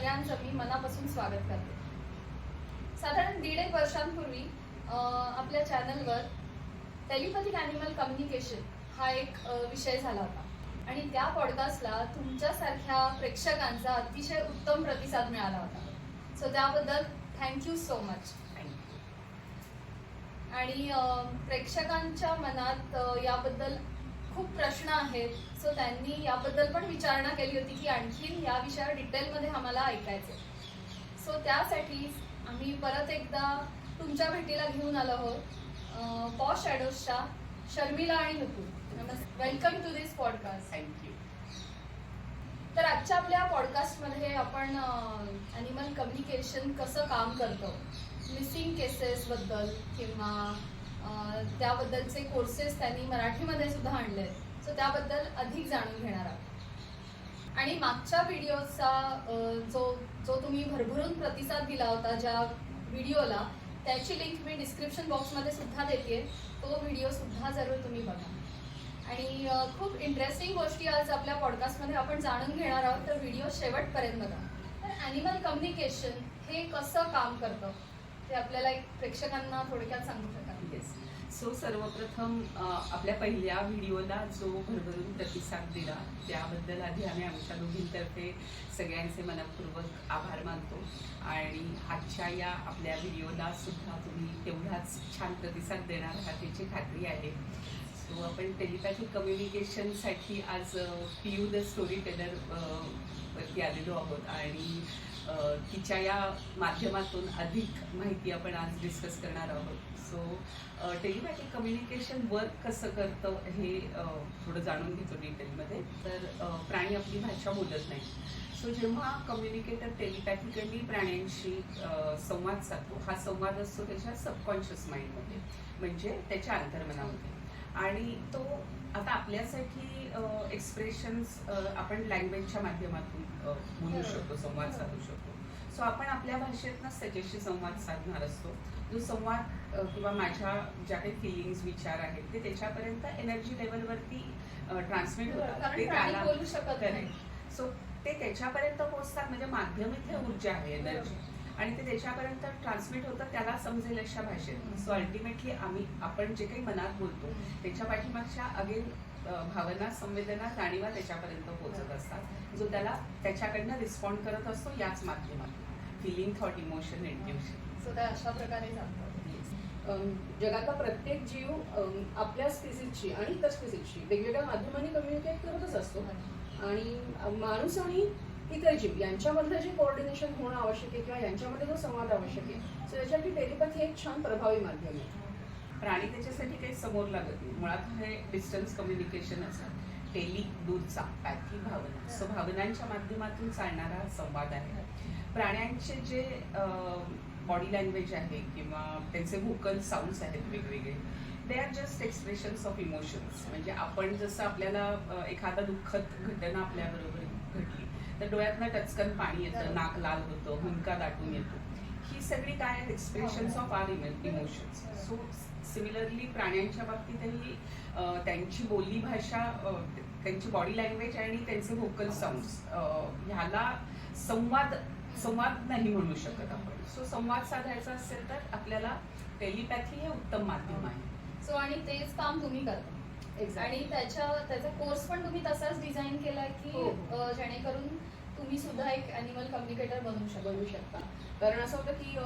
सगळ्यांचं मी मनापासून स्वागत करते. साधारण दीड एक वर्षांपूर्वी आपल्या चॅनलवर टेलिपॅथिक ॲनिमल कम्युनिकेशन हा एक विषय झाला होता. आणि त्या पॉडकास्टला तुमच्यासारख्या प्रेक्षकांचा अतिशय उत्तम प्रतिसाद मिळाला होता. सो त्याबद्दल थँक्यू सो मच आणि प्रेक्षकांच्या मनात याबद्दल खूप प्रश्न आहेत. सो त्यांनी याबद्दल पण विचारणा केली होती की आणखीन या विषयावर डिटेलमध्ये आम्हाला ऐकायचे सो त्यासाठी आम्ही परत एकदा तुमच्या भेटीला घेऊन आलो आहोत. पॉश शॅडोजच्या शर्मिला आणि Nupur welcome to this podcast thank you तर आजच्या आपल्या पॉडकास्टमध्ये आपण ॲनिमल कम्युनिकेशन कसं काम करतं? मिसिंग केसेसबद्दल किंवा त्याबद्दलचे कोर्सेस त्यांनी मराठीमध्ये सुद्धा आणले आहेत सो त्याबद्दल अधिक जाणून घेणार आहोत. आणि मागच्या व्हिडिओचा जो जो तुम्ही भरभरून प्रतिसाद दिला होता ज्या व्हिडिओला त्याची लिंक मी डिस्क्रिप्शन बॉक्समध्ये सुद्धा देते. तो व्हिडिओ सुद्धा जरूर तुम्ही बघा. आणि खूप इंटरेस्टिंग गोष्टी आज आपल्या पॉडकास्टमध्ये आपण जाणून घेणार आहोत. तर व्हिडिओ शेवटपर्यंत बघा. तर ॲनिमल कम्युनिकेशन हे कसं काम करतं? ते आपल्याला एक प्रेक्षकांना थोडक्यात सांगू शकाल? सो सर्वप्रथम आपल्या पहिल्या व्हिडिओला जो भरभरून प्रतिसाद दिला त्याबद्दल आधी आम्ही आमच्या दोघींतर्फे सगळ्यांचे मनपूर्वक आभार मानतो. आणि आजच्या या आपल्या व्हिडिओला सुद्धा तुम्ही तेवढाच छान प्रतिसाद देणार आहात याची खात्री आहे. सो आपण टेलिपॅथिक कम्युनिकेशनसाठी आज P U the story teller वरती आलेलो आहोत. आणि तिच्या या माध्यमातून अधिक माहिती आपण आज डिस्कस करणार आहोत. सो टेलिपॅथिक कम्युनिकेशन वर्क कसं करतं हे थोडं जाणून घेतो डिटेलमध्ये तर प्राणी आपली भाषा बोलत नाही सो जेव्हा कम्युनिकेटर टेलिपॅथिकली प्राण्यांशी संवाद साधतो हा संवाद असतो त्याच्या सबकॉन्शियस माइंडमध्ये म्हणजे त्याच्या अंतर्मनामध्ये. आणि तो आता आपल्यासाठी एक्सप्रेशन्स आपण लँग्वेजच्या माध्यमातून बोलू शकतो संवाद साधू शकतो. सो आपण आपल्या भाषेतनंच त्याच्याशी संवाद साधणार असतो. जो संवाद किंवा माझ्या ज्या काही फिलिंग्स विचार आहेत ते त्याच्यापर्यंत एनर्जी लेवलवरती ट्रान्समिट होतात. ते त्याला बोलू शकत नाही. सो ते त्याच्यापर्यंत पोहोचतात म्हणजे माध्यम इथे ऊर्जा आहे एनर्जी आणि ते त्याच्यापर्यंत ट्रान्समिट होतं त्याला समजेल अशा भाषेत सो अल्टिमेटली आम्ही आपण जे काही मनात बोलतो त्याच्या पाठीमागच्या अगेन भावना संवेदना जाणीवा त्याच्यापर्यंत पोहोचत असतात. जो त्याला त्याच्याकडनं रिस्पॉन्ड करत असतो याच माध्यमातून. Feeling thought emotion intuition so त्या अशा प्रकारे जातं जगातला प्रत्येक जीव आपल्या स्पीसीजची आणि इतर स्पीसीजची वेगवेगळ्या माध्यमांनी कम्युनिकेट करतच असतो. आणि माणूस आणि इतर जीव यांच्यामधलं जे कोऑर्डिनेशन होणं आवश्यक आहे किंवा यांच्यामध्ये जो संवाद आवश्यक आहे सो याच्यासाठी टेलिपॅथी एक छान प्रभावी माध्यम आहे. प्राणी त्याच्यासाठी काही समोर लागत नाही. मुळात हे डिस्टन्स कम्युनिकेशन असतं टेली दूरचा पॅथी भावना. सो भावनांच्या माध्यमातून चालणारा संवाद आहे. प्राण्यांचे जे बॉडी लँग्वेज आहे किंवा त्यांचे व्होकल साऊंड्स आहेत वेगवेगळे they are just expressions of emotions म्हणजे आपण जसं आपल्याला एखादा दुःखद घटना आपल्याबरोबर घडली तर डोळ्यातनं टचकन पाणी येतं नाक लाल होतं हुंका दाटून येतो. ही सगळी काय आहेत? Expressions of are emotions so similarly प्राण्यांच्या बाबतीतही त्यांची बोली भाषा त्यांची बॉडी लँग्वेज आणि त्यांचे व्होकल साऊंड्स ह्याला संवाद संवाद नाही म्हणू शकत आपण. सो संवाद साधायचा असेल तर आपल्याला टेलिपॅथी हे उत्तम माध्यम आहे. सो आणि तेच काम तुम्ही करता. आणि त्याच्या त्याचा कोर्स पण तुम्ही तसाच डिझाईन केलाय की हो, जेणेकरून तुम्ही सुद्धा एक अॅनिमल कम्युनिकेटर बनवू शकता बनवू शकता. कारण असं होतं की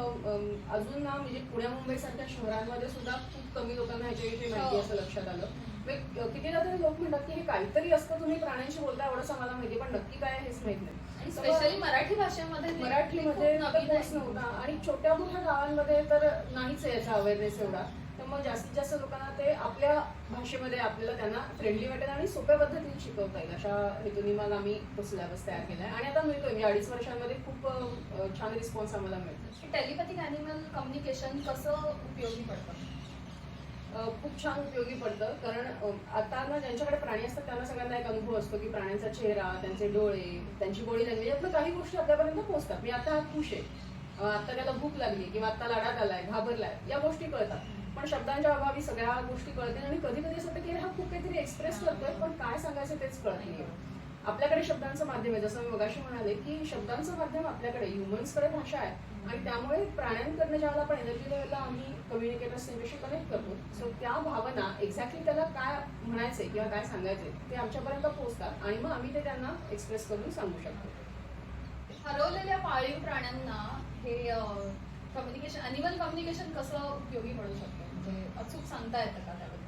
अजून ना म्हणजे पुण्या मुंबई सारख्या शहरांमध्ये सुद्धा खूप कमी लोकांना ह्याच्याविषयी माहिती हो. असं लक्षात आलं. कितीदा तरी लोक म्हणतात की हे काहीतरी असतं तुम्ही प्राण्यांशी बोलता एवढंच आम्हाला माहिती पण नक्की काय हेच माहीत नाही. स्पेशली मराठी भाषेमध्ये मराठीमध्ये. नव्हता आणि छोट्या मोठ्या गावांमध्ये तर नाहीच आहे याचा अवेअरनेस एवढा. त्यामुळे जास्तीत जास्त लोकांना ते आपल्या भाषेमध्ये आपल्याला त्यांना फ्रेंडली वाटेल आणि सोप्या पद्धतीने शिकवता येईल. अशा हेतूने मग आम्ही तो सिलेबस तयार केलाय. आणि आता मिळतोय. म्हणजे अडीच वर्षांमध्ये खूप छान रिस्पॉन्स आम्हाला मिळतो टेलिपॅथिक अॅनिमल कम्युनिकेशन कसं उपयोगी पडतं? खूप छान उपयोगी पडतं. कारण आता ना ज्यांच्याकडे प्राणी असतात त्यांना सगळ्यांना एक अनुभव असतो की प्राण्यांचा चेहरा त्यांचे डोळे त्यांची बॉडी लँग्वेज यातलं काही गोष्टी आपल्यापर्यंत पोहोचतात. मी आता खुश आहे. आता त्याला भूक लागली किंवा आता लाडात आलाय घाबरलाय या गोष्टी कळतात. पण शब्दांच्या अभावी सगळ्या गोष्टी कळतील आणि कधी कधी असं होतं की हा खूप काहीतरी एक्सप्रेस करतोय पण काय सांगायचं तेच कळत नाही आपल्याकडे शब्दांचं माध्यम आहे. जसं मी मगाशी म्हणाले की शब्दांचं माध्यम आपल्याकडे ह्युमन्सकडे भाषा आहे आणि त्यामुळे प्राण्यांकडनं ज्यावेळेला आपण एनर्जी लेवलला आम्ही कम्युनिकेटर्स त्यांच्याशी कनेक्ट करतो सो त्या भावना एक्झॅक्टली त्याला काय म्हणायचे किंवा काय सांगायचे ते आमच्यापर्यंत पोहोचतात आणि मग आम्ही ते त्यांना एक्सप्रेस करून सांगू शकतो. हरवलेल्या पाळीव प्राण्यांना हे कम्युनिकेशन अॅनिमल कम्युनिकेशन कसं उपयोगी पडू शकतं? म्हणजे अचूक सांगता येतं का त्याबद्दल?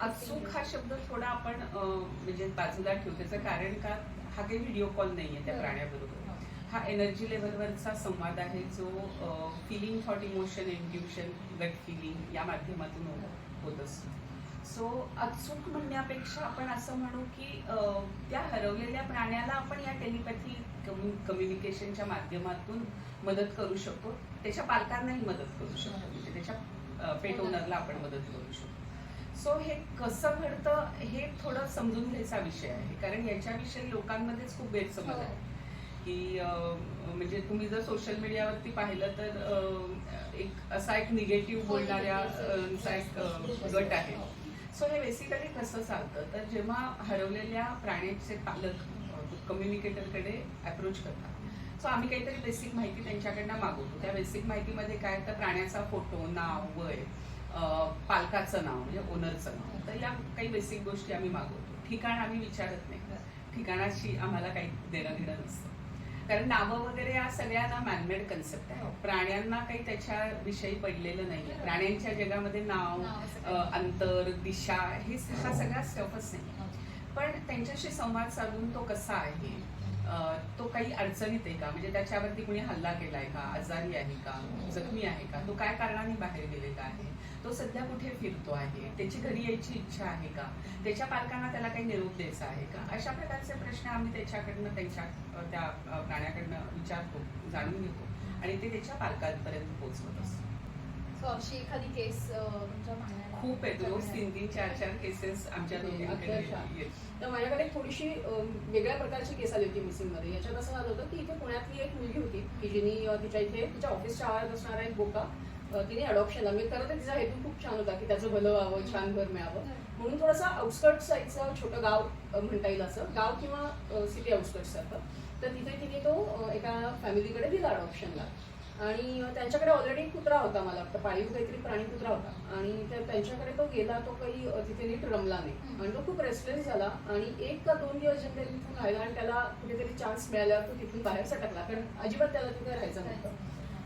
अचूक हा शब्द थोडा आपण म्हणजे बाजूला ठेवू त्याचं कारण का हा काही व्हिडिओ कॉल नाहीये त्या हो. प्राण्याबरोबर. हा. एनर्जी लेवलवरचा संवाद आहे जो feeling thought emotion intuition gut feeling या माध्यमातून होत- असतो. सो अचूक म्हणण्यापेक्षा आपण असं म्हणू की त्या हरवलेल्या प्राण्याला आपण या टेलिपॅथी कम्युनिकेशनच्या माध्यमातून मदत करू शकतो. त्याच्या पालकांनाही मदत करू शकतो. म्हणजे त्याच्या पेट ओनरला आपण मदत करू शकतो. सो हे कसं घडतं हे थोडं समजून घ्यायचा विषय आहे. कारण याच्याविषयी लोकांमध्येच खूप गैरसमज हो. आहे की अं, म्हणजे तुम्ही जर सोशल मीडियावरती पाहिलं तर एक असा एक निगेटिव्ह बोलणाऱ्या अं, चा एक गट आहे. सो हे बेसिकली कसं चालतं तर जेव्हा हरवलेल्या प्राण्याचे पालक कम्युनिकेटरकडे अप्रोच करतात सो आम्ही काहीतरी बेसिक माहिती त्यांच्याकडनं मागवतो. त्या बेसिक माहितीमध्ये काय तर प्राण्याचा फोटो नाव वय पालकाचं नाव म्हणजे ओनरचं नाव. तर या काही बेसिक गोष्टी आम्ही मागवतो. ठिकाण आम्ही विचारत नाही. ठिकाणाशी आम्हाला काही देणं घेणं नसतं. कारण नावं वगैरे या सगळ्यांना मॅनमेड कन्सेप्ट आहे. प्राण्यांना काही त्याच्याविषयी पडलेलं नाही प्राण्यांच्या जगामध्ये नाव. अंतर दिशा हे हा. सगळा स्टफच नाही पण त्यांच्याशी संवाद साधून तो कसा आहे? तो काही अडचणीत आहे का? म्हणजे त्याच्यावरती कुणी हल्ला केलाय का? आजारी आहे का? जखमी आहे का? तो काय कारणाने बाहेर गेलेला आहे? तो सध्या कुठे फिरतो आहे? त्याची घरी यायची इच्छा आहे का? त्याच्या पालकांना त्याला काही निरोप द्यायचा आहे का? अशा प्रकारचे प्रश्न आम्ही त्याच्याकडनं त्यांच्या त्या प्राण्याकडनं विचारतो जाणून घेतो आणि ते त्याच्या पालकांपर्यंत पोहोचवत असतो सो अशी एखादी केस तुमच्या खूप आहेत. रोज तीन तीन चार चार केसेस आमच्या दोघांकडे. तर माझ्याकडे थोडीशी वेगळ्या प्रकारची केस आली होती मिसिंगमध्ये याच्यात असं झालं होतं की इथे पुण्यातली एक मुलगी होती की जिने तिच्या इथे तिच्या ऑफिसच्या आवारात असणारा एक बोका तिने अडॉप्शनला म्हणजे खरं तर तिचा हेतू खूप छान होता की त्याचं भलं व्हावं छान घर मिळावं. म्हणून थोडासा आउटस्कर्ट साईडचं छोटं गाव म्हणता येईल असं. गाव किंवा सिटी आउटस्कर्ट सारखं. तर तिथे तिने तो एका फॅमिलीकडे दिला अडॉप्शनला आणि त्यांच्याकडे ऑलरेडी कुत्रा होता मला वाटतं. पाळीव काहीतरी प्राणी कुत्रा होता. आणि त्या- त्यांच्याकडे तो गेला तो काही तिथे नीट रमला नाही. आणि तो खूप रेस्टलेस झाला. आणि एक का दोन दिवस जनरली तिथून राहिला आणि त्याला कुठेतरी चान्स मिळाल्यावर तो तिथून बाहेर सटकला. कारण अजिबात त्याला तिथे राहायचं नव्हतं.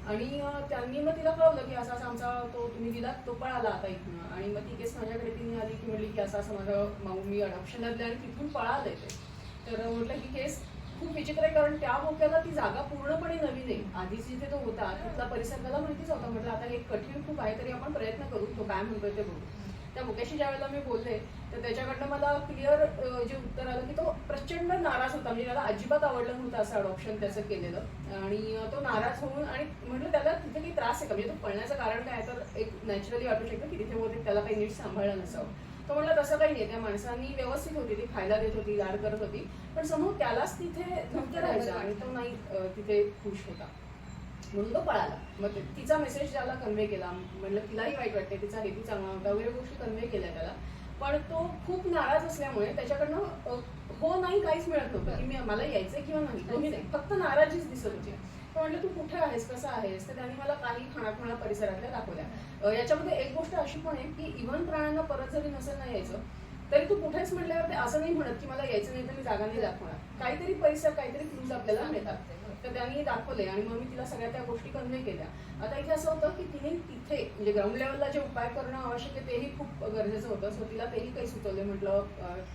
आणि त्यांनी मग तिला कळवलं की असा असा आमचा तो तुम्ही दिलात तो पळाला आता इथून. आणि मग ती केस माझ्याकडे तिने आली की म्हणली की असं असं माझं माऊ मी अडॉप्शनला दिलं आणि तिथून पळालंय ते. तर म्हटलं ही केस खूप विचित्र आहे कारण त्या मोक्याला ती जागा पूर्णपणे नवीन आहे. आधीच जिथे तो होता तिथला परिसर त्याला माहितीच होता म्हटलं आता हे कठीण खूप आहे तरी आपण प्रयत्न करू. तो काय म्हणतोय ते बघू. त्या बोक्याशी ज्या वेळेला मी बोलले तर त्याच्याकडनं मला क्लिअर जे उत्तर आलं की तो प्रचंड नाराज होता. म्हणजे त्याला अजिबात आवडलं नव्हतं असं अडॉप्शन त्याचं केलेलं. आणि तो नाराज होऊन आणि म्हटलं त्याला तिथे काही त्रास आहे का? म्हणजे तो पळण्याचं कारण काय तर एक नॅचरली वाटू शकतं की तिथे बहुतेक त्याला काही नीट सांभाळलं नसावं. तो म्हटलं तसं काही नाही त्या माणसांनी व्यवस्थित होती ती खायला देत होती लाड करत होती. पण समोर त्यालाच तिथे नव्हतं राहायचं आणि तो नाही तिथे खुश होता. म्हणून तो पळाला. मग तिचा मेसेज त्याला कन्वे केला. म्हटलं तिलाही वाईट वाटते तिचा हेतू चांगला होता वगैरे गोष्टी कन्वे केल्या त्याला. पण तो खूप नाराज असल्यामुळे त्याच्याकडनं हो नाही काहीच मिळत नव्हतं. की मी मला यायचंय किंवा नाही. फक्त नाराजीच दिसत होती. तर म्हटलं तू कुठे आहेस? कसं आहेस? तर त्यांनी मला काही खाणाखुणा परिसरातल्या दाखवल्या. याच्यामध्ये एक गोष्ट अशी पण आहे की इव्हन प्राण्यांना परत जरी नसेल ना यायचं तरी तू कुठेच म्हटल्यावर ते असं नाही म्हणत की मला यायचं नाही तर मी जागा नाही दाखवणार. काहीतरी परिसर काहीतरी क्लूज आपल्याला मिळतात. तर त्यांनी दाखवले आणि मग मी तिला सगळ्या त्या गोष्टी कन्व्हे केल्या. आता इथे असं होतं की तिने तिथे म्हणजे ग्राउंड लेवलला जे उपाय करणं आवश्यक आहे तेही खूप गरजेचं होतं. सो तिला तेही काही सुचवले म्हटलं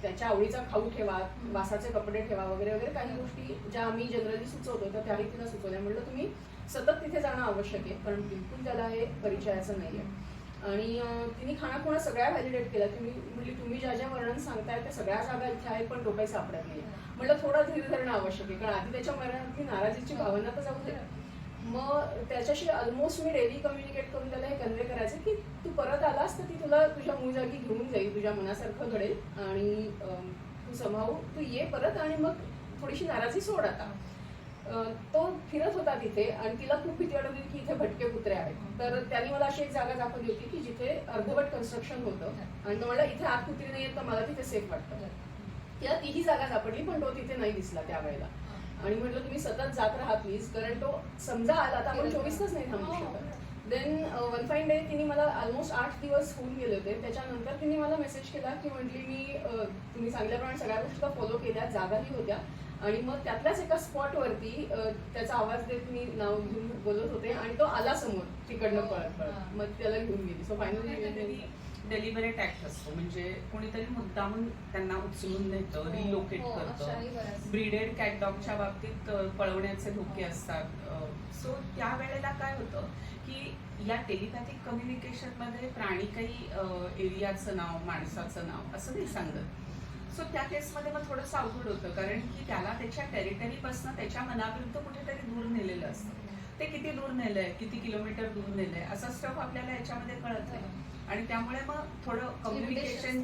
त्याच्या आवडीचा खाऊ ठेवा वासाचे कपडे ठेवा वगैरे वगैरे काही गोष्टी ज्या आम्ही जनरली सुचवतो तर त्याही तिला सुचवल्या. म्हटलं तुम्ही सतत तिथे जाणं आवश्यक आहे कारण बिलकुल त्याला हे परिचयाचं नाही आहे आणि तिने खाणाखुणा सगळ्या व्हॅलिडेट केला तुम्ही म्हणजे तुम्ही ज्या ज्या वर्णन सांगताय त्या सगळ्या जागा इथे आहेत पण डोकाई सापडत नाही म्हटलं थोडा धीर धरणं आवश्यक आहे कारण आधी त्याच्या मनातली नाराजीची भावना तर जाऊ दे. मग त्याच्याशी ऑलमोस्ट मी डेली कम्युनिकेट करून त्याला हे कन्वे करायचं की तू परत आलास तर ती तुला तुझ्या मूळ जागी घेऊन जाईल तुझ्या मनासारखं घडेल. आणि तू समाव तू ये परत आणि मग थोडीशी नाराजी सोड आता. तो फिरत होता तिथे आणि तिला खूप भीती वाटत होती की इथे भटके कुत्रे आहेत. तर त्यांनी मला अशी एक जागा दाखवली होती की जिथे अर्धवट कन्स्ट्रक्शन होतं आणि म्हणला इथे आत कुत्री नाही येत तर मला तिथे सेफ वाटतं. तिला तीही जागा सापडली पण तो तिथे नाही दिसला त्यावेळेला. आणि म्हटलं तुम्ही सतत जात राहा प्लीज कारण तो समजा आला तर आपण चोवीस तास नाही थांबू शकत. देन वन फाईन डे तिने मला ऑलमोस्ट आठ दिवस होऊन गेले होते. त्याच्यानंतर तिने मला मेसेज केला की म्हटली मी तुम्ही सांगितल्याप्रमाणे सगळ्या गोष्टी फॉलो केल्या जागाही होत्या. आणि मग त्यातल्याच एका स्पॉटवरती त्याचा आवाज देत मी नाव घेऊन बोलत होते आणि तो आला समोर तिकडनं पळत पळत मग त्याला घेऊन गेली. सो फायनली डेलिबरेट ऍक्ट असतो. म्हणजे कोणीतरी मुद्दामून त्यांना उचलून नेतं रिलोकेट हो, करतं. अशाही बऱ्याच ब्रीडेड कॅट डॉगच्या बाबतीत पळवण्याचे धोके असतात. सो त्या वेळेला काय होतं की या टेलिपॅथिक कम्युनिकेशनमध्ये प्राणी काही एरियाचं नाव माणसाचं नाव असं नाही सांगत. सो त्या केसमध्ये मग थोडंसं अवघड होतं. कारण की त्याला त्याच्या टेरिटरीपासून त्याच्या मनाविरुद्ध कुठेतरी दूर नेलेलं असतं. ते किती दूर नेलंय? किती किलोमीटर दूर नेलंय? असा स्टफ आपल्याला याच्यामध्ये कळत. नाही आणि त्यामुळे मग थोडं कम्युनिकेशन.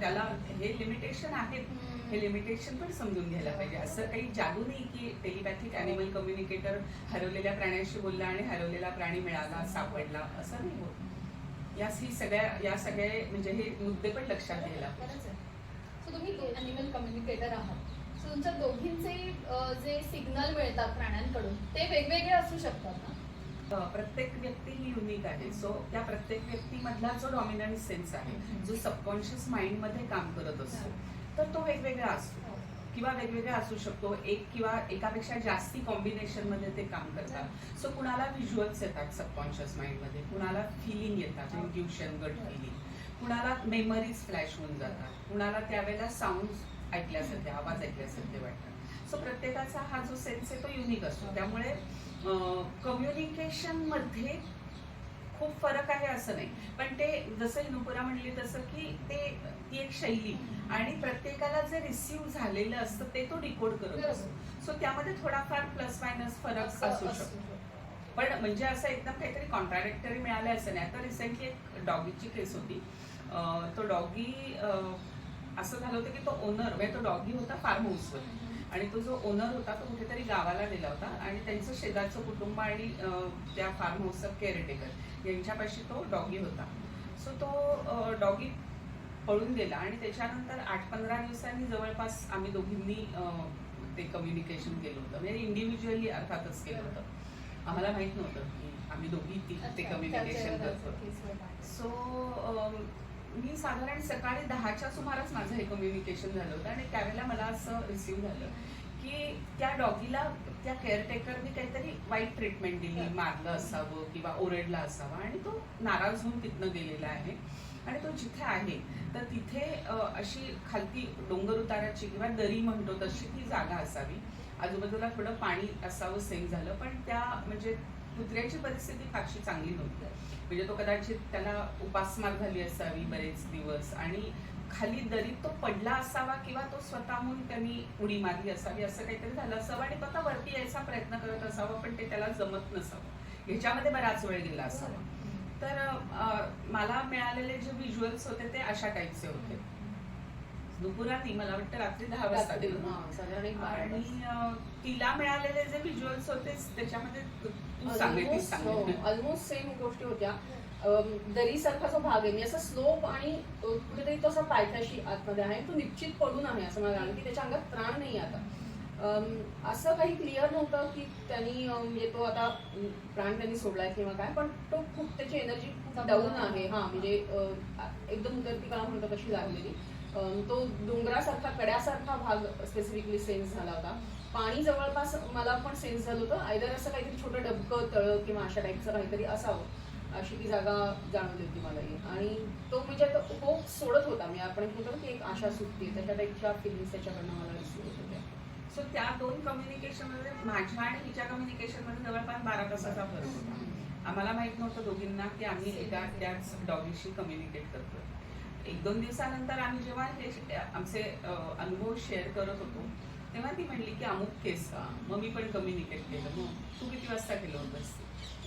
त्याला हे लिमिटेशन आहेत हे लिमिटेशन पण समजून घ्यायला पाहिजे. असं काही जादू नाही की टेलिपॅथिक अॅनिमल कम्युनिकेटर हरवलेल्या प्राण्याशी बोलला आणि हरवलेला प्राणी मिळाला सापडला. असं नाही होत. या ही सगळ्या या सगळे म्हणजे हे मुद्दे पण लक्षात घ्यायला पाहिजे So तुम्ही अॅनिमल कम्युनिकेटर आहात. So तुमच्या दोघींचे जे सिग्नल मिळतात प्राण्यांकडून ते वेगवेगळे असू शकतात ना? प्रत्येक व्यक्ती ही युनिक आहे. सो त्या प्रत्येक व्यक्तीमधला जो डॉमिनंट सेन्स आहे जो सबकॉन्शियस माइंडमध्ये काम करत असतो तर तो वेगवेगळा असतो. किंवा वेगवेगळा असू शकतो. एक किंवा एकापेक्षा जास्ती कॉम्बिनेशनमध्ये ते काम करतात. सो कुणाला व्हिज्युअल्स येतात सबकॉन्शियस माइंडमध्ये कुणाला फिलिंग येतात? इंट्युशन गट फिलिंग कुणाला मेमरीज फ्लॅश होऊन जातात. कुणाला त्यावेळेला साऊंड ऐकल्यासारखे आवाज ऐकल्यासारखे वाटतात. सो प्रत्येकाचा हा जो सेन्स आहे तो युनिक असतो. त्यामुळे कम्युनिकेशनमध्ये खूप फरक आहे असं नाही. पण ते जसं हिनुपुरा म्हणली तसं की ते ती एक शैली. आणि प्रत्येकाला जे रिसिव्ह झालेलं असतं ते तो डिकोड करत असतो. सो त्यामध्ये थोडाफार प्लस मायनस फरक असं शकतं. पण म्हणजे असं एकदम काहीतरी कॉन्ट्राडिक्टरी मिळालं असं नाही. आता रिसेंटली एक डॉगीची केस होती. तो डॉगी असं झालं होतं की तो ओनर म्हणजे तो डॉगी होता फार्म हाऊसवर आणि तो जो ओनर होता तो कुठेतरी गावाला गेला होता. आणि त्यांचं शेजारचं कुटुंब आणि त्या फार्म हाऊसचा केअरटेकर यांच्यापाशी तो डॉगी होता. सो तो डॉगी पळून गेला आणि त्याच्यानंतर आठ पंधरा दिवसांनी जवळपास आम्ही दोघींनी ते कम्युनिकेशन केलं होतं. म्हणजे इंडिव्हिज्युअली अर्थातच केलं होतं. आम्हाला माहीत नव्हतं. आम्ही दोघी ती- ते कम्युनिकेशन करतो. सो मी साधारण सकाळी दहाच्या सुमारास माझं हे कम्युनिकेशन झालं होतं आणि त्यावेळेला मला असं रिसिव्ह झालं की त्या डॉगीला त्या केअरटेकरने काहीतरी वाईट ट्रीटमेंट दिली मारलं असावं किंवा ओरडला असावा आणि तो नाराज होऊन तिथनं गेलेला आहे. आणि तो जिथे आहे तर तिथे अशी खालती डोंगर उताराची किंवा दरी म्हणतो तशी ती जागा असावी. आजूबाजूला थोडं पाणी असावं सेम झालं. पण त्या म्हणजे कुत्र्याची परिस्थिती फारशी चांगली नव्हती. म्हणजे तो कदाचित त्याला उपासमार झाली असावी बरेच दिवस आणि खाली दरीत तो पडला असावा किंवा तो स्वतःहून त्यांनी उडी मारली असावी असं काहीतरी झालं असावं आणि तो वरती यायचा प्रयत्न करत असावा पण ते त्याला जमत नसावं. ह्याच्यामध्ये बराच वेळ गेला असावा. तर मला मिळालेले जे व्हिज्युअल्स होते ते अशा टाईपचे होते. दुपुराती मला वाटतं रात्री दहा वाजता रात्री, दिलं. हां, साधारण एक बारा आणि. अं, तिला मिळालेले जे व्हिज्युअल्स होते त्याच्यामध्ये तू ती ऑलमोस्ट सेम गोष्टी होत्या. अम, दरीसारखा जो भाग आहे. मी असं स्लोप आणि अ, कुठेतरी तो असा पायथ्याशी आतमध्ये आहे. तो निश्चित पडून आहे असं मला जाणवलं की त्याच्या अंगात प्राण नाही आता. अम, असं काही क्लिअर नव्हतं की त्यांनी अम, म्हणजे तो आता अम, प्राण त्यांनी सोडलाय किंवा काय पण तो खूप त्याची एनर्जी खूप डाऊन आहे. हा म्हणजे अ, एकदम उतरती काळ म्हणतो तशी लागलेली. तो डोंगरासारखा कड्यासारखा भाग स्पेसिफिकली सेन्स झाला होता. पाणी जवळपास मला पण सेन्स झालं होतं. आयदर असं काहीतरी छोटं डबकं तळ किंवा अशा टाईपचं काहीतरी असावं अशी ती जागा जाणवली होती मलाही आणि तो म्हणजे होप सोडत होता. मी आपण म्हणतो ना की एक आशा सुटते. त्याच्या टाईपच्या फिलिंग्स त्याच्याकडनं मला होत होत्या. सो त्या दोन कम्युनिकेशनमध्ये माझ्या आणि तिच्या कम्युनिकेशनमध्ये जवळपास बारा तासाचा फरक होता. आम्हाला माहीत नव्हतं दोघींना की आम्ही एका त्याच डॉगीशी कम्युनिकेट करतो एक दोन दिवसानंतर आम्ही जेव्हा हे आमचे अनुभव शेअर करत होतो तेव्हा ती म्हणली की अमुक केस का मग मी पण कम्युनिकेट केलं. मग तू किती वाजता केलं होतंस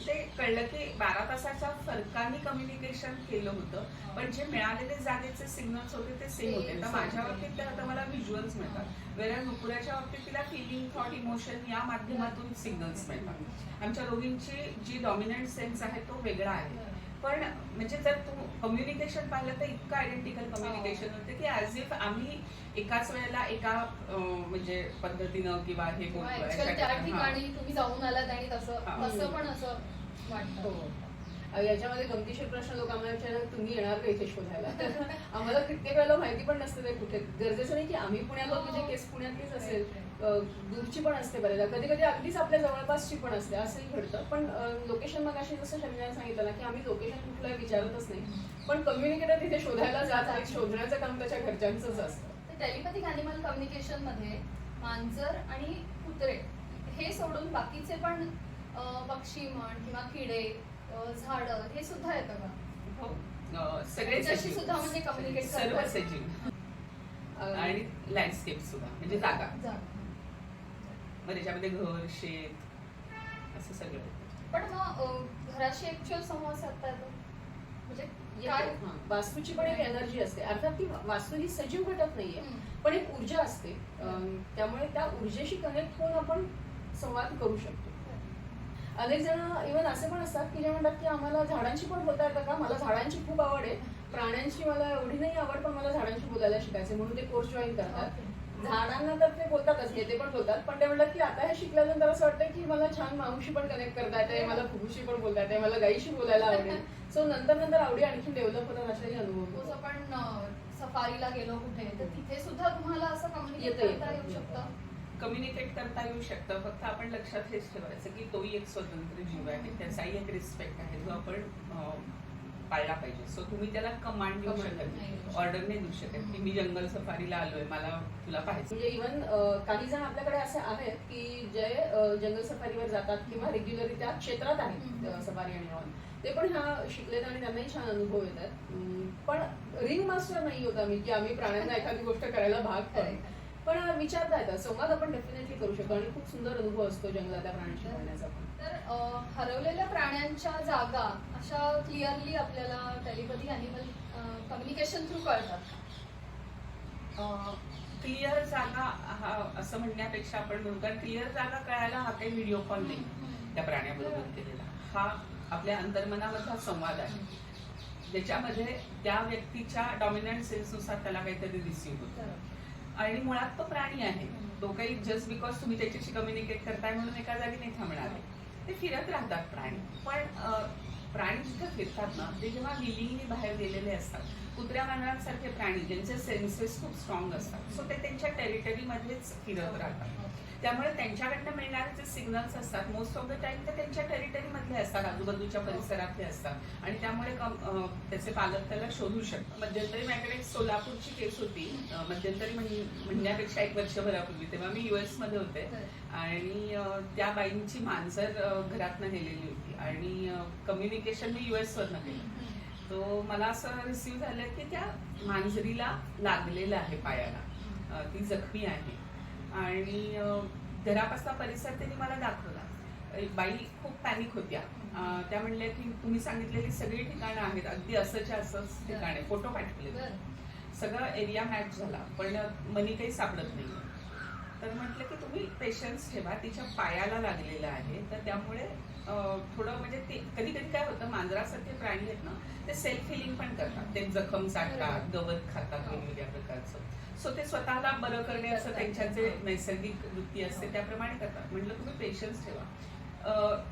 ते कळलं की बारा तासाच्या फरकाने कम्युनिकेशन केलं होतं पण जे मिळालेले जागेचे सिग्नल्स होते ते सेम होते. तर माझ्या बाबतीत तर आता मला व्हिज्युअल्स मिळतात. वेळा नुपुराच्या बाबतीत तिला फिलिंग थॉट इमोशन या माध्यमातून सिग्नल्स मिळतात. आमच्या दोघींची जी डॉमिनंट सेन्स आहे तो वेगळा आहे. पण म्हणजे जर तू कम्युनिकेशन पाहिलं तर इतकं आयडेंटिकल कम्युनिकेशन होते की ॲज इफ आम्ही एकाच वेळेला एका म्हणजे पद्धतीनं किंवा हे बोलतोय actual अशा त्या हां. ठिकाणी तुम्ही जाऊन आलात आणि तसं हा. तसं पण असं हो. वाटतं अ, याच्यामध्ये गमतीशीर प्रश्न लोक आम्हाला विचारतात तुम्ही येणार का इथे शोधायला? आम्हाला कित्येक वेळेला माहिती पण नसते ते कुठे. गरजेचं नाही की आम्ही पुण्यात म्हणजे केस पुण्यातलीच असेल. दूरची पण असते बऱ्याचदा कधी कधी अगदीच आपल्या जवळपासची पण असते असंही घडतं. पण लोकेशन मग अशी जसं शमीने सांगितलं ना की आम्ही लोकेशन कुठलं विचारतच नाही. पण कम्युनिकेटर तिथे शोधायला जात नाही शोधण्याचं काम त्याच्या घरच्यांचंच असतं. टेलिपॅथिक अॅनिमल कम्युनिकेशनमध्ये मांजर आणि कुत्रे हे सोडून बाकीचे पण पक्षी म्हण किंवा किडे झाड हे सुद्धा येतं का? हो. अं, सगळे त्यांच्याशी सजीव. सुद्धा म्हणजे communicate सर्व आणि लँडस्केप सुद्धा. म्हणजे जागा. मग त्याच्यामध्ये घर शेत असं सगळं. पण मग अं, घराशी ऍक्च्युअल संवाद साधता येतो? म्हणजे काय. हां, वास्तूची पण एक एनर्जी असते. अर्थात ती वास्तू ही सजीव घटक नाहीये हम्म. पण एक ऊर्जा असते. अं, त्यामुळे त्या ऊर्जेशी कनेक्ट होऊन आपण संवाद करू शकतो. अनेक जण इव्हन असे पण असतात की जे म्हणतात की आम्हाला झाडांशी पण बोलता येतं का? मला झाडांची खूप आवड आहे. प्राण्यांची मला एवढी नाही आवड पण मला झाडांशी बोलायला शिकायचं म्हणून ते कोर्स जॉईन करतात. झाडांना तर ते बोलतातच हे ते पण बोलतात पण ते म्हणतात की आता हे शिकल्यानंतर असं वाटतं की मला छान माऊशी पण कनेक्ट करता येते मला फुगूशी पण बोलता येते मला गाईशी बोलायला आवडेल. सो नंतर नंतर आवडी आणखी डेव्हलप होतात असाही अनुभव. आपण सफारीला गेलो कुठे तर तिथे सुद्धा तुम्हाला असं कम्युनिकेट येतं, करता येऊ. शकतं? कम्युनिकेट करता येऊ शकतं. फक्त आपण लक्षात हेच ठेवायचं की तोही एक स्वतंत्र जीव आहे. त्याचाही एक रिस्पेक्ट आहे. जो आपण पाळला पाहिजे. सो तुम्ही त्याला कमांड देऊ शकत ऑर्डर नाही देऊ शकत. की मी जंगल सफारीला आलोय मला तुला पाहायचं. म्हणजे इव्हन काही जण आपल्याकडे असे आहेत की जे जंगल सफारीवर जातात किंवा रेग्युलरली त्या क्षेत्रात आहेत सफारी आणि ऑन ते पण ह्या शिकलेत आणि त्यांनाही छान अनुभव येतात. पण रिंग मास्टर नाही होत आम्ही की आम्ही प्राण्यांना एखादी गोष्ट करायला भाग पडू. पण विचारता येतात. संवाद आपण डेफिनेटली करू शकतो आणि खूप सुंदर अनुभव असतो जंगलातल्या प्राण्यांशी बोलण्याचा पण. तर हरवलेल्या प्राण्यांच्या जागा अशा क्लिअरली आपल्याला टेलिपॅथी अॅनिमल कम्युनिकेशन थ्रू कळतात क्लिअर जागा हा असं म्हणण्यापेक्षा आपण म्हणू कारण क्लिअर जागा कळायला हा काही व्हिडिओ कॉल नाही त्या प्राण्याबरोबर केलेला. हा आपल्या अंतर्मनामधला संवाद आहे. ज्याच्यामध्ये त्या व्यक्तीच्या डॉमिनंट सेन्सनुसार त्याला काहीतरी रिसिव्ह होतं. आणि मुळात तो प्राणी आहे. तो काही जस्ट बिकॉज तुम्ही त्याच्याशी कम्युनिकेट करताय म्हणून एका जागी नाही थांबणार. आहे ते फिरत राहतात प्राणी. पण प्राणी जिथे फिरतात ना ते जेव्हा विलिंगली बाहेर गेलेले असतात कुत्र्या मांजरांसारखे प्राणी ज्यांचे सेन्सेस खूप स्ट्रॉंग असतात सो ते त्यांच्या टेरिटरीमध्येच फिरत राहतात. त्यामुळे त्यांच्याकडनं मिळणारे जे सिग्नल्स असतात मोस्ट ऑफ द टाइम ते त्यांच्या टेरिटरीमधले असतात आजूबाजूच्या परिसरातले असतात. आणि त्यामुळे त्याचे पालक त्याला शोधू शकतात. मध्यंतरी माझ्याकडे एक सोलापूरची केस होती. मध्यंतरी म्हण- म्हणण्यापेक्षा एक वर्षभरापूर्वी तेव्हा मी युएसमध्ये होते. आणि त्या बाईंची मांजर अं, घरातनं नेलेली होती. आणि कम्युनिकेशन मी युएस वरनं केलं. तो मला असं रिसीव्ह झालं की त्या मांजरीला लागलेलं आहे पायाला. ती जखमी आहे. आणि अं, घरापासला परिसर त्यांनी मला दाखवला. बाई खूप पॅनिक होत्या. त्या म्हणल्या की तुम्ही सांगितलेली सगळी ठिकाणं आहेत. अगदी असंच्या असंच ठिकाण फोटो पाठवले सगळं एरिया मॅच झाला. पण मनी काही सापडत नाही. तर म्हटलं की तुम्ही पेशन्स ठेवा. तिच्या पायाला लागलेलं आहे. तर त्यामुळे थोडं म्हणजे ते कधी कधी काय होतं मांजरासारखे प्राणी आहेत ना ते सेल्फ हिलिंग पण करतात. ते जखम चाटतात गवत खातात वेगवेगळ्या प्रकारचं. सो ते स्वतःला बरं करण्याचं त्यांच्या जे नैसर्गिक वृत्ती असते त्याप्रमाणे करतात. म्हटलं तुम्ही पेशन्स ठेवा.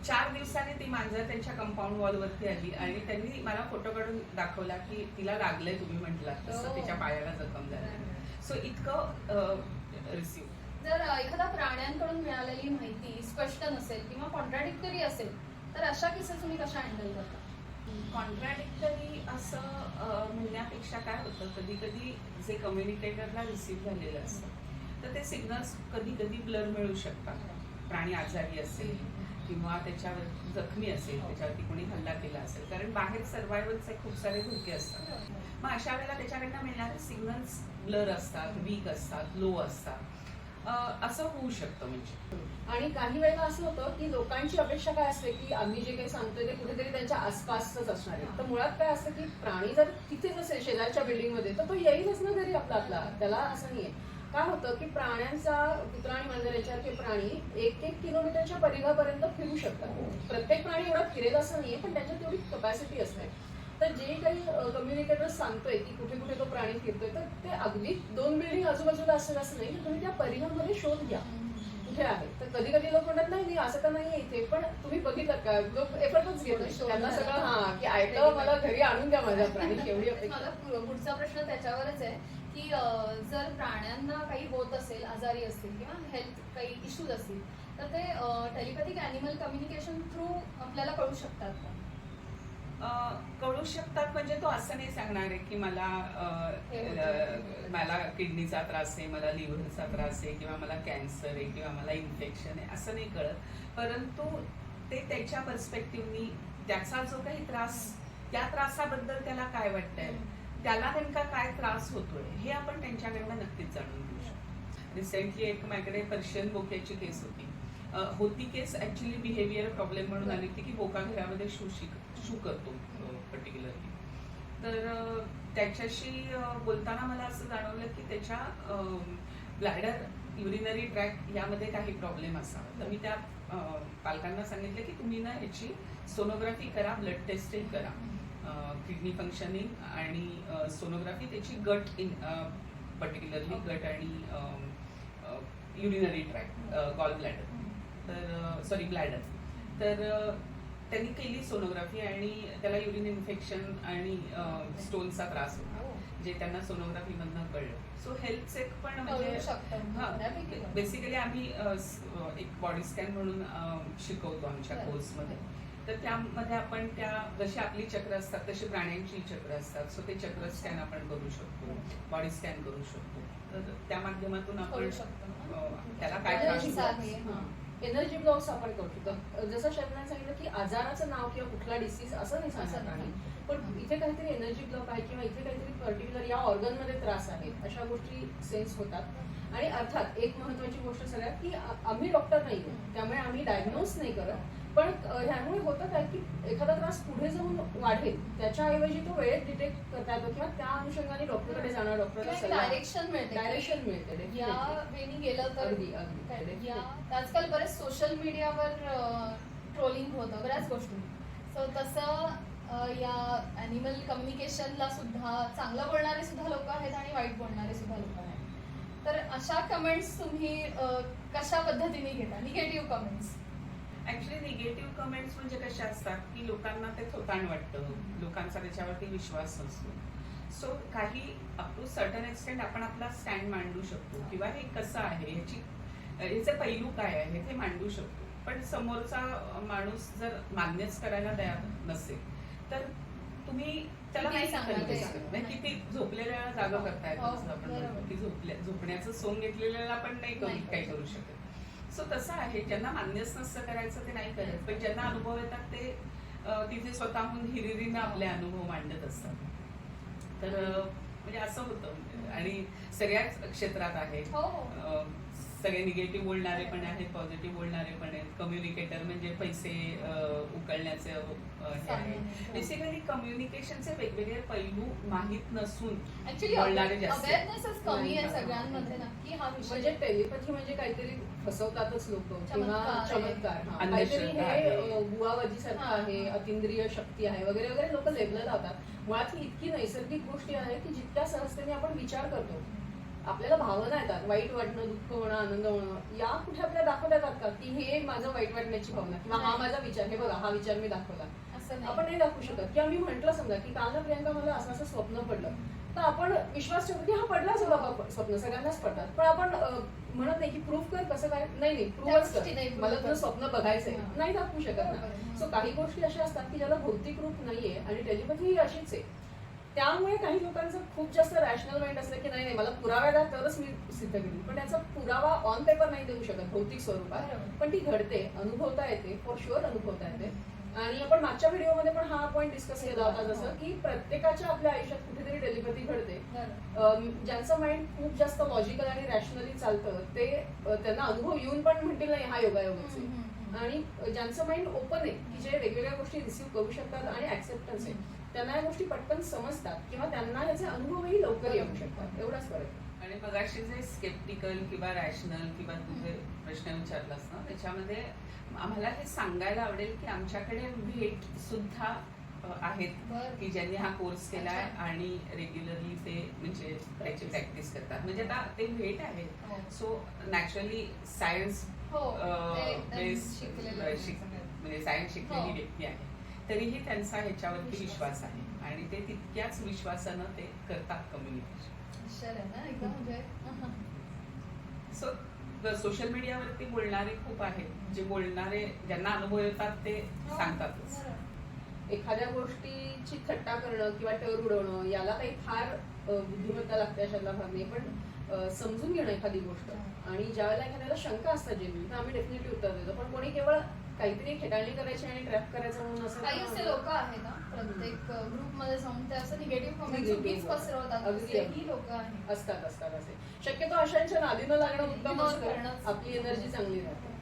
चार दिवसांनी ती मांजर त्यांच्या कंपाऊंड वॉलवरती आली आणि त्यांनी मला फोटो काढून दाखवला की तिला लागलंय तुम्ही म्हटलात तसं हो. तिच्या पायाला जखम झाली सो इतकं रिसिव्ह जर एखादा प्राण्यांकडून मिळालेली माहिती स्पष्ट नसेल किंवा कॉन्ट्राडिक्टरी असेल तर अशा केसेस तुम्ही कशा हँडल करता? कॉन्ट्राडिक्टरी असं म्हणण्यापेक्षा काय होतं? कधी कधी जे कम्युनिकेटरला रिसीव्ह झालेलं असतं तर ते सिग्नल्स कधी कधी ब्लर मिळू शकतात. प्राणी आजारी असेल किंवा त्याच्यावर जखमी असेल त्याच्यावरती कोणी हल्ला केला असेल. कारण बाहेर सर्वायवलचे खूप सारे धोके असतात. मग अशा वेळेला त्याच्याकडनं मिळणारे सिग्नल्स ब्लर असतात वीक असतात लो असतात. असं होऊ शकतं म्हणजे. आणि काही वेळेला असं होतं की लोकांची अपेक्षा काय असते की आम्ही जे काही सांगतोय ते कुठेतरी त्यांच्या आसपासच असणार आहे. तर मुळात काय असतं की प्राणी जर तिथेच असेल शेजारच्या बिल्डिंगमध्ये तर तो येईलच ना घरी आपला आपला. त्याला असं नाहीये. काय होतं की प्राण्यांचा कुत्रा आणि मांजर याच्यासारखे प्राणी एक एक किलोमीटरच्या परिघापर्यंत फिरू शकतात. प्रत्येक प्राणी एवढा फिरेल असं नाहीये पण त्यांच्यात तेवढी कपॅसिटी असते. तर जे काही कम्युनिकेटर सांगतोय की कुठे कुठे तो प्राणी फिरतोय तर ते अगदी दोन बिल्डिंग आजूबाजूला असेल असं नाही. तर तुम्ही त्या परिघामध्ये शोध घ्या. कुठे आहे? तर कधी कधी लोक म्हणतात नाही नाही असं तर नाही इथे पण तुम्ही बघितलं का? लोक एफर्टच घेत त्यांना सगळं. हा की ऐकलं मला घरी आणून द्या माझ्या प्राणी एवढी अपेक्षा. मला पुढचा प्रश्न त्याच्यावरच आहे की जर प्राण्यांना काही होत असेल आजारी असतील किंवा हेल्थ काही इश्यूज असतील तर ते टेलिपॅथिक अॅनिमल कम्युनिकेशन थ्रू आपल्याला कळू शकतात का? कळू शकतात म्हणजे तो असं नाही सांगणार आहे की मला मला किडनीचा त्रास आहे मला लिव्हरचा त्रास आहे किंवा मला कॅन्सर आहे किंवा मला इन्फेक्शन आहे असं नाही कळत. परंतु ते त्याच्या पर्स्पेक्टिव्हनी त्याचा जो काही त्रास त्या त्रासाबद्दल त्याला काय वाटतंय? त्याला नेमका काय त्रास होतोय? हे आपण त्यांच्याकडनं नक्कीच जाणून घेऊ शकतो. रिसेंटली एक माझ्याकडे पर्शियन बोक्याची केस होती. होती केस ऍक्च्युली बिहेवियर प्रॉब्लेम म्हणून आली होती की बोका घरामध्ये शू शिक शू करतो पर्टिक्युलरली तर त्याच्याशी बोलताना मला असं जाणवलं की त्याच्या ब्लॅडर युरिनरी ट्रॅक यामध्ये काही प्रॉब्लेम असावा. तर मी त्या पालकांना सांगितलं की तुम्ही ना ह्याची सोनोग्राफी करा ब्लड टेस्टही करा. किडनी फंक्शनिंग आणि सोनोग्राफी त्याची गट इन पर्टिक्युलरली गट आणि युरिनरी ट्रॅक गॉल ब्लॅडर तर सॉरी ब्लॅडर तर त्यांनी केली सोनोग्राफी आणि त्याला युरिन इन्फेक्शन आणि स्टोनचा त्रास होता जे त्यांना सोनोग्राफी मधनं कळलं. सो हेल्थ चेक पण कळू म्हणजे. बेसिकली आम्ही एक बॉडी स्कॅन म्हणून शिकवतो आमच्या. कोर्समध्ये तर त्यामध्ये आपण त्या जशी आपली चक्र असतात तशी प्राण्यांची चक्र असतात. सो ते चक्र स्कॅन आपण करू शकतो. बॉडी स्कॅन करू शकतो. तर त्या माध्यमातून आपण त्याला काय त्रास एनर्जी ब्लॉक्स आपण करू शकतो जसं शरणाने सांगितलं की आजाराचं नाव किंवा कुठला डिसीज असं नाही सांगणार नाही. पण इथे काहीतरी एनर्जी ब्लॉक आहे किंवा इथे काहीतरी पर्टिक्युलर या ऑर्गनमध्ये त्रास आहे. अशा गोष्टी सेन्स होतात. आणि अर्थात एक महत्वाची गोष्ट सगळ्यात की आम्ही डॉक्टर नाही आहोत. त्यामुळे आम्ही डायग्नोस नाही करत. पण ह्यामुळे होतं काय की एखादा त्रास पुढे जाऊन वाढेल त्याच्याऐवजी तो वेळेत डिटेक्ट करता येतो किंवा त्या अनुषंगाने डॉक्टरकडे जाणार सल्ला. डायरेक्शन मिळते. डायरेक्शन मिळते या. वेनी गेलं तर अगदी अगदी आजकाल बरेच सोशल मीडियावर ट्रोलिंग होतं बऱ्याच गोष्टी. सो तसं या अॅनिमल कम्युनिकेशनला सुद्धा चांगलं बोलणारे सुद्धा लोक आहेत आणि वाईट बोलणारे सुद्धा लोक आहेत. तर अशा कमेंट्स तुम्ही कशा पद्धतीने घेता? Negative comments actually negative comments म्हणजे कशा असतात? की लोकांना ते थोताण वाटतं. लोकांचा त्याच्यावरती विश्वास नसतो. सो काही अप टू सर्टन एक्सटेंट आपण आपला स्टँड मांडू शकतो. किंवा हे कसं आहे? ह्याची ह्याचे पैलू काय आहे? ते मांडू शकतो. पण समोरचा माणूस जर मान्यच करायला तयार नसेल तर तुम्ही त्याला नाही सांगणार किती झोपलेल्या जागा हो, जसं आपण बरोबर. म्हणतो की झोपल्या झोपण्याचं सोंग घेतलेल्याला पण नाही काही करू शकत. सो तसं आहे. ज्यांना मान्यच नसतं करायचं ते नाही करत. पण ज्यांना अनुभव येतात ते तिथे स्वतःहून हिरिरीनं आपले अनुभव मांडत असतात. तर म्हणजे असं होतं. आणि सगळ्याच क्षेत्रात आहे. हो. हो सगळे निगेटिव्ह बोलणारे पण आहेत पॉझिटिव्ह बोलणारे पण आहेत कम्युनिकेटर म्हणजे पैसे उकळण्याचे हे. बेसिकली कम्युनिकेशनचे वेगवेगळे पैलू माहीत नसून बोलणारे हा म्हणजे टेलिपॅथी म्हणजे काहीतरी फसवतातच लोक किंवा चमत्कार हा. काहीतरी. हे सारखं हा. आहे अतिंद्रिय शक्ती आहे वगैरे वगैरे लोक लेबल लावतात मुळात ही इतकी नैसर्गिक गोष्टी आहे की जितक्या सहजतेने आपण विचार करतो आपल्याला भावना येतात. वाईट वाटणं दुःख होणं आनंद होणं. या कुठे आपल्याला दाखवता येतात का? की हे माझं वाईट वाटण्याची भावना किंवा हा. माझा विचार हे बघा हा विचार मी दाखवला. आपण नाही दाखवू शकत. किंवा मी म्हंटल समजा की काल ना प्रियंका मला असं असं स्वप्न पडलं. तर आपण विश्वास ठेवतो की हा पडलाच बाबा स्वप्न. सगळ्यांनाच पडतात. पण आपण म्हणत नाही की प्रूफ कर कसं काय? नाही नाही कर. मला तुझं. स्वप्न बघायचंय. नाही दाखवू शकत ना. सो काही गोष्टी अशा असतात की ज्याला भौतिक रूप नाहीये आणि टेलिपॅथी ही अशीच आहे. त्यामुळे काही लोकांचं खूप जास्त रॅशनल माइंड असलं की नाही नाही मला पुरावा द्या तरच मी सिद्ध केली पण त्याचा पुरावा ऑन पेपर नाही देऊ शकत भौतिक स्वरूपात. पण ती घडते अनुभवता येते फॉर शुअर अनुभवता येते. आणि आपण मागच्या व्हिडिओमध्ये पण हा पॉईंट डिस्कस केला होता जसं की प्रत्येकाच्या आपल्या आयुष्यात कुठेतरी टेलिपॅथी घडते. ज्यांचं माइंड खूप जास्त लॉजिकल आणि रॅशनली चालतं ते त्यांना अनुभव येऊन पण म्हणतील नाही हा योगायोगच हम्म, हम्म. आणि ज्यांचं माइंड ओपन आहे की जे वेगवेगळ्या गोष्टी रिसिव्ह करू शकतात आणि ऍक्सेप्टन्स आहे. त्यांना या गोष्टी पटकन समजतात किंवा त्यांना याचे अनुभवही लवकर येऊ शकतात एवढाच फरक. आणि मगाशी जे स्केप्टिकल किंवा रॅशनल किंवा तुझे प्रश्न विचारलास ना त्याच्यामध्ये आम्हाला हे सांगायला आवडेल की आमच्याकडे भेट सुद्धा आहेत. की ज्यांनी हा कोर्स केलाय अच्छा. आणि रेग्युलरली ते म्हणजे त्याची प्रॅक्टिस करतात म्हणजे आता ते भेट आहे हो. So naturally science. म्हणजे सायन्स शिकलेली हो. व्यक्ती आहे तरीही त्यांचा ह्याच्यावरती विश्वास. आहे. आणि ते तितक्याच विश्वासानं ते करतात कम्युनिकेशन हुशार आहे ना? एकदम सो सोशल मीडियावरती बोलणारे खूप आहेत. जे बोलणारे ज्यांना अनुभव येतात ते हो, सांगतातच. एखाद्या गोष्टीची थट्टा करणं किंवा टर उडवणं याला काही फार बुद्धिमत्ता लागते अशातला भाग नाही. पण समजून घेणं एखादी गोष्ट. आणि ज्या वेळेला एखाद्याला शंका असतात जेन्युइन तर आम्ही डेफिनेटली उत्तर देतो. पण कोणी केवळ काहीतरी खेटाळणी करायची आणि ट्रॅप करायचं म्हणून असं काही असे लोक आहेत ना प्रत्येक ग्रुपमध्ये जाऊन ते असं निगेटिव्ह कमेंट Negative उगीच बोलतात. पसरवतात. अगदी. ही लोक आहेत. असतात असतात असे. शक्यतो अशांच्या नादीनं लागणं उत्तम Ignore असतं करणंच. आपली एनर्जी चांगली राहते.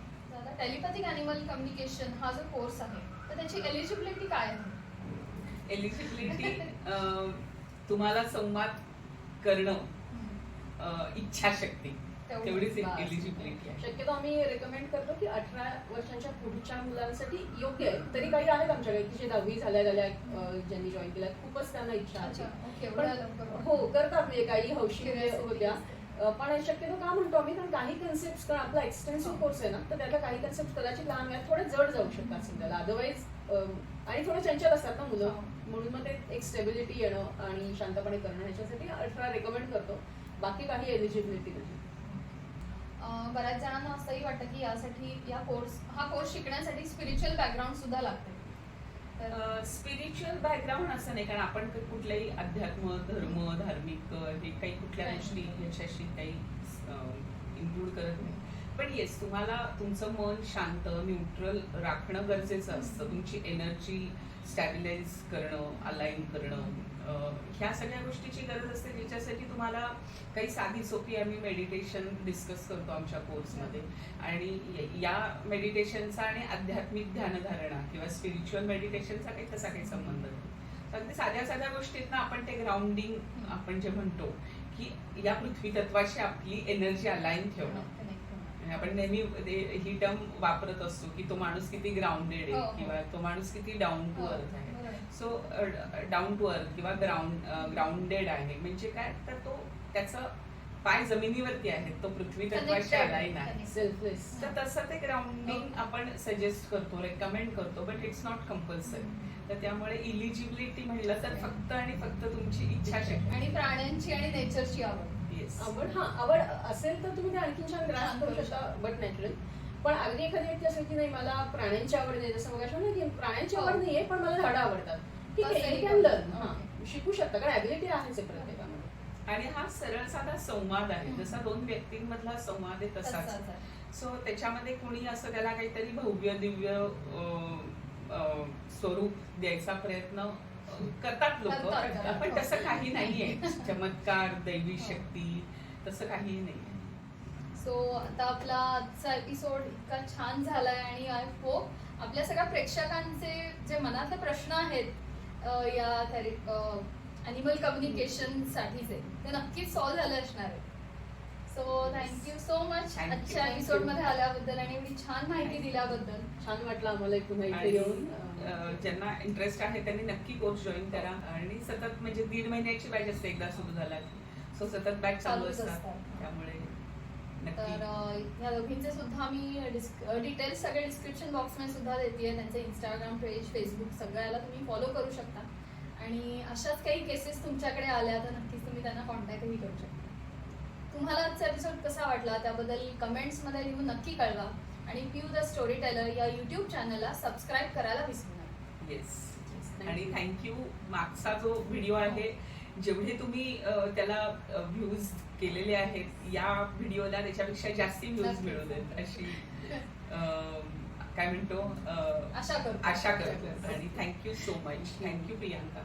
टेलिपॅथिक अॅनिमल कम्युनिकेशन हा जो कोर्स आहे तर त्याची एलिजिबिलिटी काय आहे? एलिजिबिलिटी तुम्हाला संवाद करणं इच्छाशक्ती. तेवढीच बस. एलिजिबिलिटी आहे शक्यतो आम्ही रेकमेंड करतो की अठरा वर्षांच्या पुढच्या मुलांसाठी योग्य आहे. तरी काही आहेत आमच्याकडे की जे दहावी झाल्या झाल्या ज्यांनी जॉईन केल्या खूपच त्यांना इच्छा अच्छा आहे हो करतात म्हणजे काही हौशी. होत्या. पण शक्यतो का म्हणतो आम्ही कारण काही कन्सेप्ट कारण आपला एक्सटेन्सिव्ह कोर्स आहे ना तर त्यातल्या काही कन्सेप्ट कदाचित लहान वयात थोडे जड जाऊ शकतात समजायला. अदरवाईज आणि थोडे चंचल असतात ना मुलं. हो. म्हणून मग ते एक स्टेबिलिटी येणं आणि शांतपणे करणं ह्याच्यासाठी अठरा रेकमेंड करतो. बाकी काही एलिजिबिलिटी बऱ्याच जणांना असंही वाटतं की यासाठी या कोर्स हा कोर्स शिकण्यासाठी स्पिरिच्युअल बॅकग्राऊंड सुद्धा लागते तर स्पिरिच्युअल बॅकग्राऊंड असं नाही कारण आपण कुठल्याही अध्यात्म धर्म धार्मिक हे काही कुठल्या. गोष्टी ह्याच्याशी काही इन्क्लूड करत नाही पण येस तुम्हाला तुमचं मन शांत न्यूट्रल राखणं गरजेचं असतं. तुमची एनर्जी स्टॅबिलाइज करणं अलाइन करणं ह्या सगळ्या गोष्टीची गरज असते. ज्याच्यासाठी तुम्हाला काही साधी सोपी आम्ही मेडिटेशन डिस्कस करतो आमच्या कोर्समध्ये आणि य- मेडिटेशनचा आणि आध्यात्मिक ध्यानधारणा किंवा स्पिरिच्युअल मेडिटेशनचा काही तसा काही संबंध नाही. अगदी साध्या साध्या गोष्टीतनं आपण ते ग्राउंडिंग आपण जे म्हणतो की या पृथ्वी तत्वाशी आपली एनर्जी अलाइन ठेवणं. आपण नेहमी ही टर्म वापरत असतो की तो माणूस किती ग्राउंडेड हो, आहे हो. किंवा तो माणूस किती डाऊन टू हो, अर्थ आहे. सो डाऊन टू अर्थ किंवा ग्राउंड ग्राउंडेड आहे. म्हणजे काय? तर तो त्याचं पाय जमिनीवरती आहेत तो पृथ्वी तत्वाशी आहे. सेल्फलेस तर तसं ते ग्राउंडिंग आपण सजेस्ट करतो रेकमेंड करतो बट इट्स नॉट कंपल्सरी तर त्यामुळे इलिजिबिलिटी म्हणलं तर फक्त आणि फक्त तुमची इच्छाशक्ती आणि प्राण्यांची आणि नेचरची आवड. येस आवड हा आवड असेल तर तुम्ही ते आणखी छान ग्रास करू शकता बट नॅचरल पण अगदी एखादी व्यक्ती असेल की नाही मला प्राण्यांची आवड नाही जसं मग की प्राण्यांची हो. आवड नाहीये पण मला झाडं आवडतात ठीक आहे. करू. हा, शिकू शकता कारण ऍबिलिटी आहेच आहे प्रत्येकामध्ये आणि हा सरळ साधा संवाद आहे. जसा दोन व्यक्तींमधला संवाद आहे तसाच. सो त्याच्यामध्ये कुणी असं त्याला काहीतरी भव्य दिव्य स्वरूप द्यायचा प्रयत्न करतात लोक. पण तसं काही नाहीये. चमत्कार दैवी शक्ती तसं काहीही नाहीये. सो आता आपला आजचा एपिसोड इतका छान झालाय आणि आय होप आपल्या सगळ्या प्रेक्षकांचे जे मनातले प्रश्न आहेत या अॅनिमल कम्युनिकेशन साठीचे ते नक्कीच सॉल्व्ह झाले असणार आहेत. So thank you so much Thank you, आजच्या thank you. एपिसोडमध्ये आल्याबद्दल आणि एवढी छान माहिती दिल्याबद्दल. छान वाटलं आम्हाला एक पुन्हा इथे आणि, येऊन. अं, ज्यांना इंटरेस्ट आहे त्यांनी नक्की कोर्स जॉईन करा. आणि सतत म्हणजे दीड महिन्याची बॅच असते एकदा सुरू झाला की सो सतत बॅच चालू चालूच असतात. असतात. त्यामुळे तर नक्की अ, या दोघींचे सुद्धा मी डिटेल्स सगळे डिस्क्रिप्शन बॉक्समध्ये सुद्धा देते त्यांचे इंस्टाग्राम पेज फेसबुक सगळ्याला तुम्ही फॉलो करू शकता. आणि अशाच काही केसेस तुमच्याकडे आल्या तर नक्कीच तुम्ही त्यांना कॉन्टॅक्टही करू शकता. तुम्हाला आजचा एपिसोड कसा वाटला त्याबद्दल कमेंट्समध्ये लिहून नक्की कळवा. आणि प्यू द स्टोरी टेलर या युट्यूब चॅनलला सबस्क्राईब करायला विसरू नका. येस आणि. थँक्यू मागचा जो व्हिडिओ आहे जेवढे तुम्ही त्याला व्ह्यूज केलेले आहेत या व्हिडिओला त्याच्यापेक्षा जास्ती व्ह्यूज नक्कीच. मिळू देत अशी काय म्हणतो आशा करतो. आशा करतो. आणि thank you so much thank you Priyanka.